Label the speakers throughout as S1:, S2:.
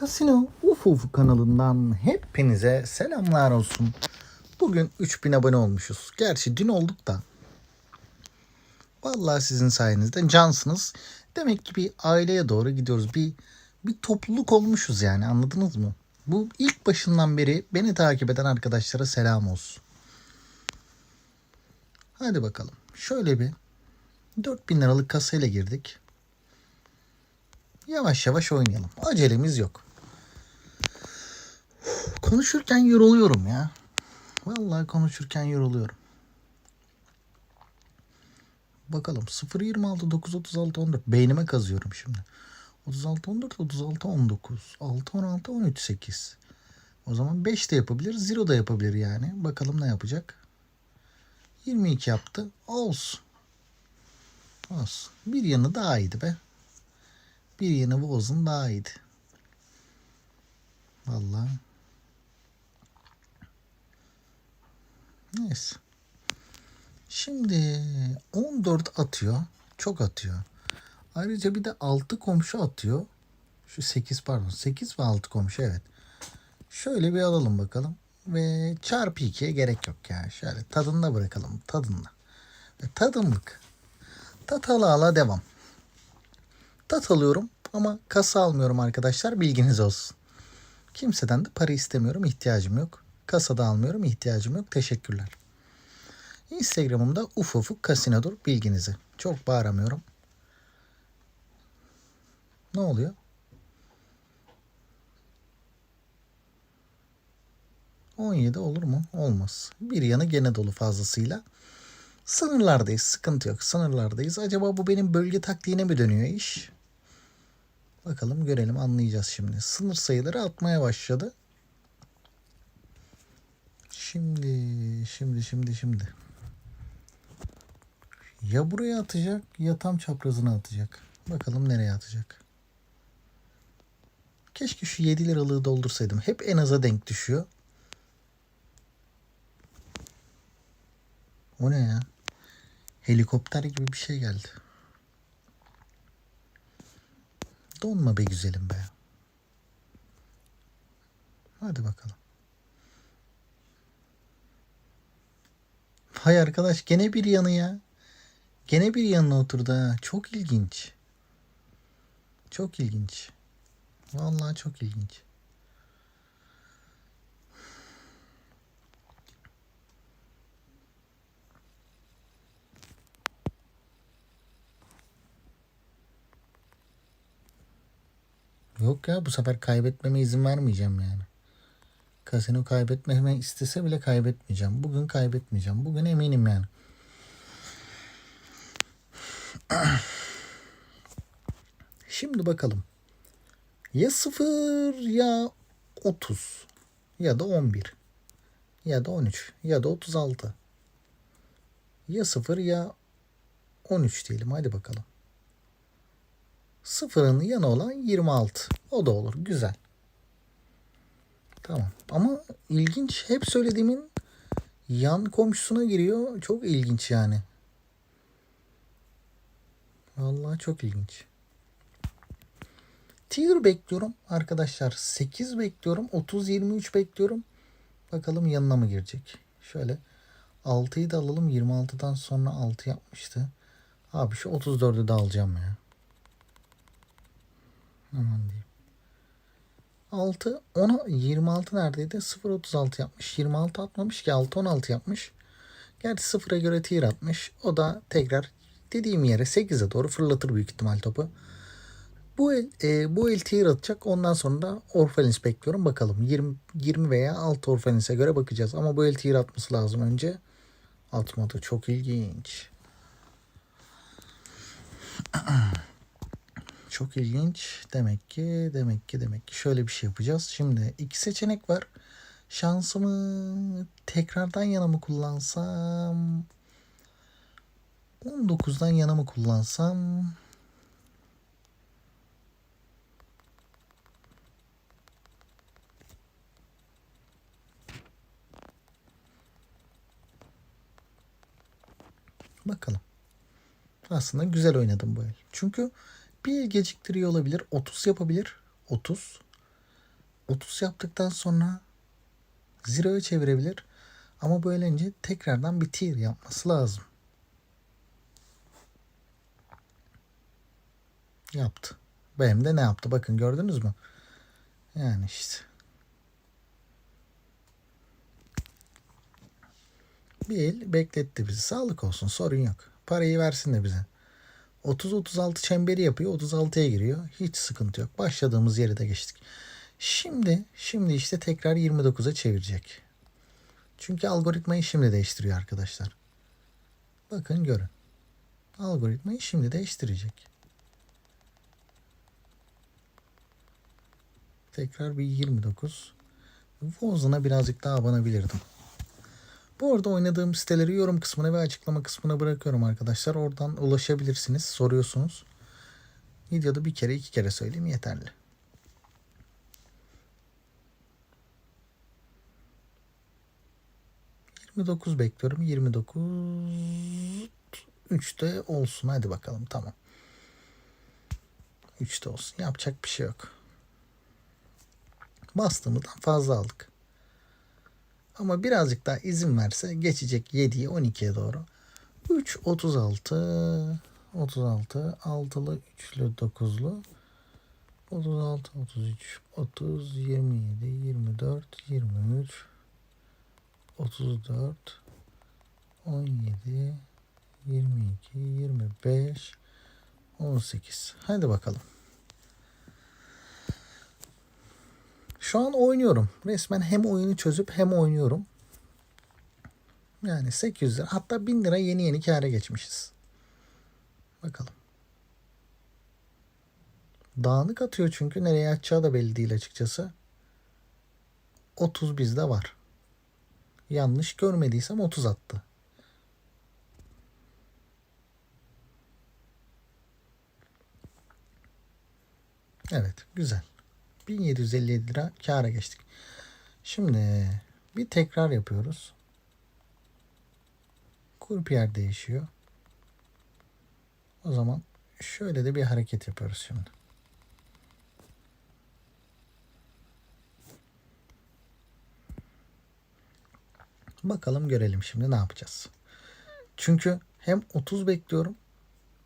S1: Kasino Uf Uf kanalından hepinize selamlar olsun. Bugün 3000 abone olmuşuz. Gerçi dün olduk da. Vallahi sizin sayenizde cansınız. Demek ki bir aileye doğru gidiyoruz. Bir bir topluluk olmuşuz yani anladınız mı? Bu ilk başından beri beni takip eden arkadaşlara selam olsun. Hadi bakalım. Şöyle bir 4000 liralık kasayla girdik. Yavaş yavaş oynayalım. Acelemiz yok. Konuşurken yoruluyorum ya. Vallahi konuşurken yoruluyorum. Bakalım 0.26 936 14 beynime kazıyorum şimdi. 36 14 36 19 6 16 13 8. O zaman 5 de yapabilir, 0 da yapabilir yani. Bakalım ne yapacak? 22 yaptı. Olsun. Olsun. Bir yanı daha iyiydi be. Bir yanı Boz'un daha iyiydi. Vallahi. Neyse. Şimdi 14 atıyor. Çok atıyor. Ayrıca bir de 6 komşu atıyor. Şu 8 pardon. 8 ve 6 komşu evet. Şöyle bir alalım bakalım. Ve çarpı 2'ye gerek yok ya. Şöyle tadında bırakalım. Tadında. Ve tadımlık. Tat ala ala devam. Tat alıyorum ama kasa almıyorum arkadaşlar. Bilginiz olsun. Kimseden de para istemiyorum. ihtiyacım yok. Kasada almıyorum. ihtiyacım yok. Teşekkürler. Instagram'ımda ufufuk kasinodur. Bilginizi. Çok bağıramıyorum. Ne oluyor? ...17 olur mu? Olmaz. Bir yanı gene dolu fazlasıyla. Sınırlardayız. Sıkıntı yok. Sınırlardayız. Acaba bu benim bölge taktiğine mi dönüyor iş? Bakalım görelim anlayacağız şimdi. Sınır sayıları atmaya başladı. Şimdi, şimdi, şimdi, şimdi. Ya buraya atacak ya tam çaprazına atacak. Bakalım nereye atacak. Keşke şu 7 liralığı doldursaydım. Hep en aza denk düşüyor. O ne ya? Helikopter gibi bir şey geldi. Donma be güzelim be. Hadi bakalım. Hay arkadaş gene bir yanı ya. Gene bir yanına oturdu ha. Çok ilginç. Çok ilginç. Vallahi çok ilginç. Yok ya bu sefer kaybetmeme izin vermeyeceğim yani. Kasino kaybetmeme istese bile kaybetmeyeceğim. Bugün kaybetmeyeceğim. Bugün eminim yani. Şimdi bakalım. Ya 0 ya 30 ya da 11 ya da 13 ya da 36 ya 0 ya 13 diyelim hadi bakalım. Sıfırın yanı olan 26. O da olur. Güzel. Tamam. Ama ilginç. Hep söylediğimin yan komşusuna giriyor. Çok ilginç yani. Vallahi çok ilginç. Tier bekliyorum arkadaşlar. 8 bekliyorum. 30 23 bekliyorum. Bakalım yanına mı girecek? Şöyle 6'yı da alalım. 26'dan sonra 6 yapmıştı. Abi şu 34'ü de alacağım ya. Aman diyeyim. 6 10 26 neredeydi? 0 36 yapmış. 26 atmamış ki 6 16 yapmış. Gerçi 0'a göre tier atmış. O da tekrar dediğim yere 8'e doğru fırlatır büyük ihtimal topu. Bu el, e, bu el tier atacak. Ondan sonra da Orphalins bekliyorum. Bakalım 20 20 veya 6 Orphalins'e göre bakacağız. Ama bu el tier atması lazım önce. Atmadı. Çok ilginç. Çok ilginç. Demek ki, demek ki, demek ki şöyle bir şey yapacağız. Şimdi iki seçenek var. Şansımı tekrardan yana mı kullansam? 19'dan yana mı kullansam? Bakalım. Aslında güzel oynadım bu el. Çünkü bir geciktiriyor olabilir. 30 yapabilir. 30. 30 yaptıktan sonra zero'ya çevirebilir. Ama böylece tekrardan bir tier yapması lazım. Yaptı. Benim de ne yaptı? Bakın gördünüz mü? Yani işte. Bir el bekletti bizi. Sağlık olsun sorun yok. Parayı versin de bize. 30-36 çemberi yapıyor. 36'ya giriyor. Hiç sıkıntı yok. Başladığımız yere de geçtik. Şimdi şimdi işte tekrar 29'a çevirecek. Çünkü algoritmayı şimdi değiştiriyor arkadaşlar. Bakın görün. Algoritmayı şimdi değiştirecek. Tekrar bir 29. Wozan'a birazcık daha abanabilirdim. Bu arada oynadığım siteleri yorum kısmına ve açıklama kısmına bırakıyorum arkadaşlar. Oradan ulaşabilirsiniz. Soruyorsunuz. Videoda bir kere iki kere söyleyeyim yeterli. Yirmi dokuz bekliyorum. Yirmi dokuz. Üçte olsun. Hadi bakalım. Tamam. Üçte olsun. Yapacak bir şey yok. Bastığımızdan fazla aldık. Ama birazcık daha izin verse geçecek 7'ye 12'ye doğru. 3 36 36 6'lı 3'lü 9'lu 36 33 30 27 24 23 34 17 22 25 18 Hadi bakalım. Şu an oynuyorum. Resmen hem oyunu çözüp hem oynuyorum. Yani 800 lira hatta 1000 lira yeni yeni kâra geçmişiz. Bakalım. Dağınık atıyor çünkü nereye atacağı da belli değil açıkçası. 30 bizde var. Yanlış görmediysem 30 attı. Evet güzel. 1757 lira kâra geçtik. Şimdi bir tekrar yapıyoruz. Kurpiyer değişiyor. O zaman şöyle de bir hareket yapıyoruz şimdi. Bakalım görelim şimdi ne yapacağız. Çünkü hem 30 bekliyorum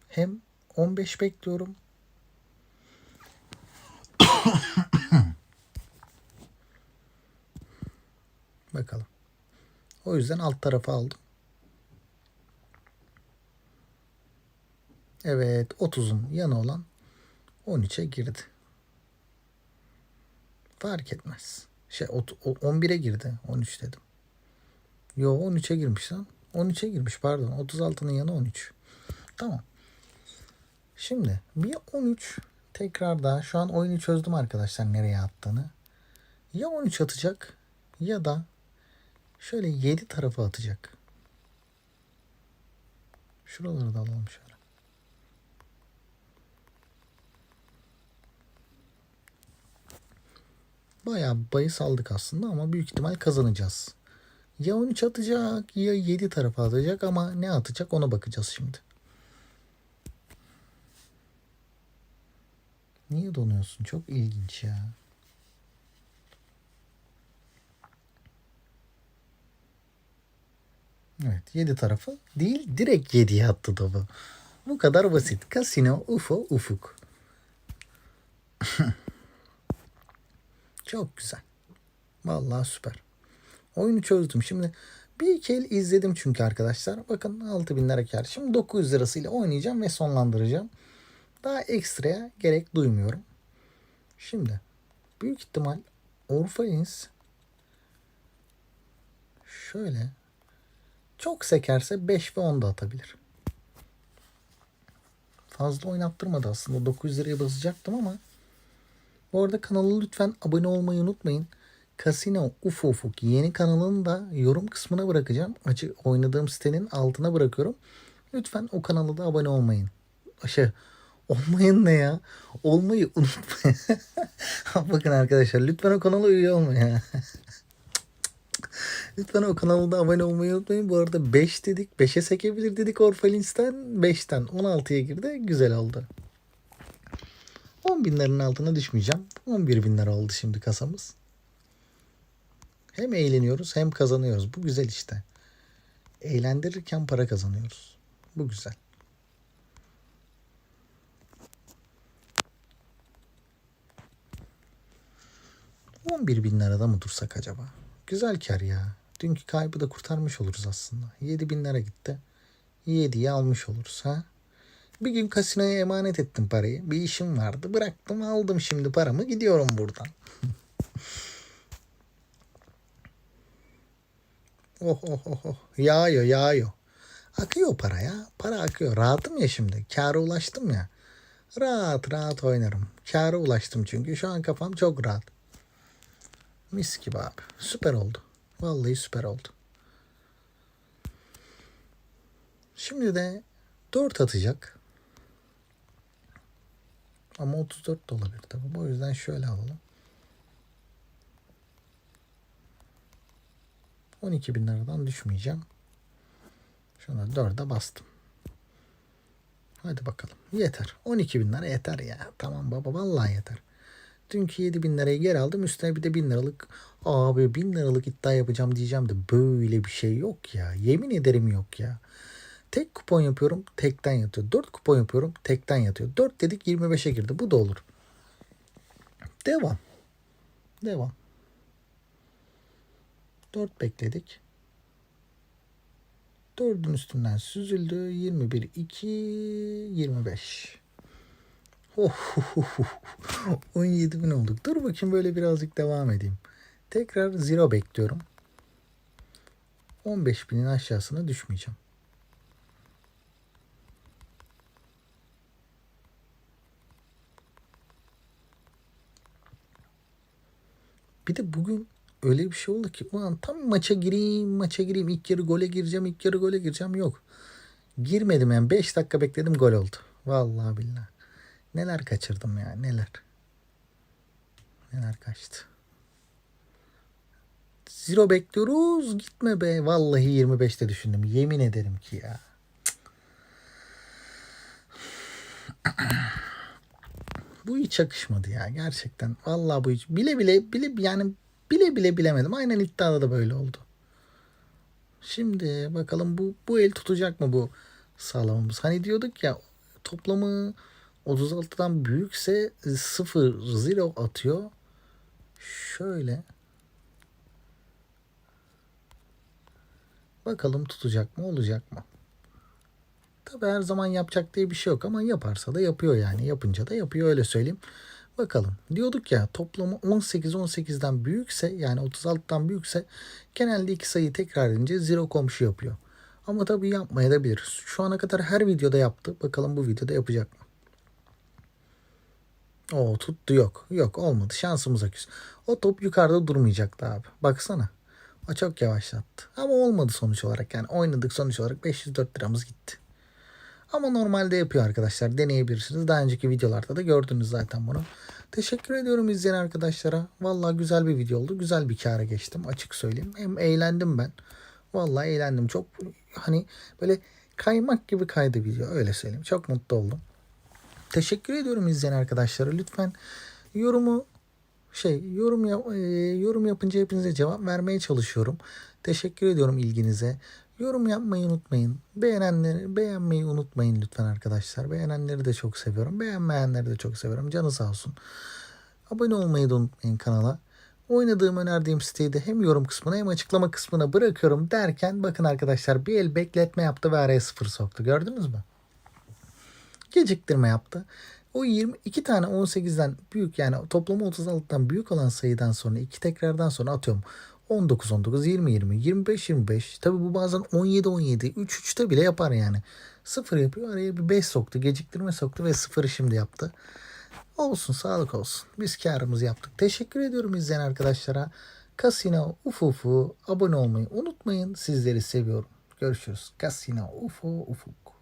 S1: hem 15 bekliyorum Bakalım. O yüzden alt tarafa aldım. Evet 30'un yanı olan 13'e girdi. Fark etmez. Şey 11'e girdi. 13 dedim. Yo 13'e girmiş lan. 13'e girmiş pardon. 36'nın yanı 13. Tamam. Şimdi bir 13 tekrar daha şu an oyunu çözdüm arkadaşlar nereye attığını. Ya 13 atacak ya da Şöyle 7 tarafa atacak. Şuraları da alalım şöyle. Bayağı bayı aldık aslında ama büyük ihtimal kazanacağız. Ya 13 atacak ya 7 tarafa atacak ama ne atacak ona bakacağız şimdi. Niye donuyorsun? Çok ilginç ya. Evet 7 tarafı değil direkt 7'ye attı topu. Bu kadar basit. Casino, UFO, Ufuk. Çok güzel. Vallahi süper. Oyunu çözdüm. Şimdi bir iki el izledim çünkü arkadaşlar. Bakın 6000 lira kar. Şimdi 900 lirasıyla oynayacağım ve sonlandıracağım. Daha ekstraya gerek duymuyorum. Şimdi büyük ihtimal Orpheus şöyle çok sekerse 5 ve 10 da atabilir. Fazla oynattırmadı aslında. 900 liraya basacaktım ama. Bu arada kanala lütfen abone olmayı unutmayın. Casino Ufo Ufuk yeni kanalını da yorum kısmına bırakacağım. Açı oynadığım sitenin altına bırakıyorum. Lütfen o kanala da abone olmayın. Şey, olmayın ne ya? Olmayı unutmayın. Bakın arkadaşlar lütfen o kanala üye olmayın. Lütfen o kanalda abone olmayı unutmayın. Bu arada 5 dedik. 5'e sekebilir dedik Orphalins'ten. 5'ten 16'ya girdi. Güzel oldu. 10 bin liranın altına düşmeyeceğim. 11 bin lira oldu şimdi kasamız. Hem eğleniyoruz hem kazanıyoruz. Bu güzel işte. Eğlendirirken para kazanıyoruz. Bu güzel. On bir bin lirada mı dursak acaba? Güzel kar ya. Dünkü kaybı da kurtarmış oluruz aslında. 7 bin lira gitti. 7'yi almış oluruz ha. Bir gün kasinoya emanet ettim parayı. Bir işim vardı. Bıraktım aldım şimdi paramı gidiyorum buradan. oh oh oh oh. Yağıyor yağıyor. Akıyor para ya. Para akıyor. Rahatım ya şimdi. Kâra ulaştım ya. Rahat rahat oynarım. Kâra ulaştım çünkü. Şu an kafam çok rahat. Mis gibi abi. Süper oldu. Vallahi süper oldu. Şimdi de 4 atacak. Ama 34 da olabilir tabii. O yüzden şöyle alalım. 12 bin liradan düşmeyeceğim. Şuna 4'e bastım. Hadi bakalım. Yeter. 12 bin lira yeter ya. Tamam baba vallahi yeter. Dünkü 7 bin lirayı geri aldım. Üstüne bir de bin liralık abi bin liralık iddia yapacağım diyeceğim de böyle bir şey yok ya. Yemin ederim yok ya. Tek kupon yapıyorum tekten yatıyor. 4 kupon yapıyorum tekten yatıyor. 4 dedik 25'e girdi. Bu da olur. Devam. Devam. 4 bekledik. 4'ün üstünden süzüldü. 21, 2, 25. Oh, 17 bin olduk. Dur bakayım böyle birazcık devam edeyim. Tekrar zero bekliyorum. 15 binin aşağısına düşmeyeceğim. Bir de bugün öyle bir şey oldu ki ulan tam maça gireyim maça gireyim ilk yarı gole gireceğim ilk yarı gole gireceğim yok. Girmedim yani 5 dakika bekledim gol oldu. Vallahi billahi. Neler kaçırdım ya neler. Neler kaçtı. Zero bekliyoruz. Gitme be. Vallahi 25'te düşündüm. Yemin ederim ki ya. bu hiç yakışmadı ya gerçekten. Vallahi bu hiç bile bile bile yani bile bile bilemedim. Aynen iddiada da böyle oldu. Şimdi bakalım bu bu el tutacak mı bu sağlamamız? Hani diyorduk ya toplamı 36'dan büyükse 0 0 atıyor. Şöyle Bakalım tutacak mı olacak mı? Tabi her zaman yapacak diye bir şey yok ama yaparsa da yapıyor yani. Yapınca da yapıyor öyle söyleyeyim. Bakalım. Diyorduk ya toplamı 18-18'den büyükse yani 36'dan büyükse genelde iki sayıyı tekrar edince zero komşu yapıyor. Ama tabii yapmaya da biliriz. Şu ana kadar her videoda yaptı. Bakalım bu videoda yapacak mı? O tuttu yok. Yok olmadı. Şansımıza küs. O top yukarıda durmayacaktı abi. Baksana. O çok yavaşlattı. Ama olmadı sonuç olarak. Yani oynadık sonuç olarak 504 liramız gitti. Ama normalde yapıyor arkadaşlar. Deneyebilirsiniz. Daha önceki videolarda da gördünüz zaten bunu. Teşekkür ediyorum izleyen arkadaşlara. Vallahi güzel bir video oldu. Güzel bir kâra geçtim açık söyleyeyim. Hem eğlendim ben. Vallahi eğlendim. Çok hani böyle kaymak gibi kaydı video öyle söyleyeyim. Çok mutlu oldum. Teşekkür ediyorum izleyen arkadaşlara. Lütfen yorumu şey yorum yap, e, yorum yapınca hepinize cevap vermeye çalışıyorum. Teşekkür ediyorum ilginize. Yorum yapmayı unutmayın. Beğenenleri beğenmeyi unutmayın lütfen arkadaşlar. Beğenenleri de çok seviyorum. Beğenmeyenleri de çok seviyorum. Canı sağ olsun. Abone olmayı da unutmayın kanala. Oynadığım önerdiğim siteyi de hem yorum kısmına hem açıklama kısmına bırakıyorum derken bakın arkadaşlar bir el bekletme yaptı ve araya sıfır soktu. Gördünüz mü? Geciktirme yaptı. O 22 tane 18'den büyük yani toplamı 36'dan büyük olan sayıdan sonra iki tekrardan sonra atıyorum 19 19 20 20 25 25 tabi bu bazen 17 17 3 3'te bile yapar yani. Sıfır yapıyor araya bir 5 soktu geciktirme soktu ve sıfırı şimdi yaptı. Olsun sağlık olsun. Biz karımızı yaptık. Teşekkür ediyorum izleyen arkadaşlara. Kasino ufu ufu abone olmayı unutmayın. Sizleri seviyorum. Görüşürüz. Kasino ufu ufuk.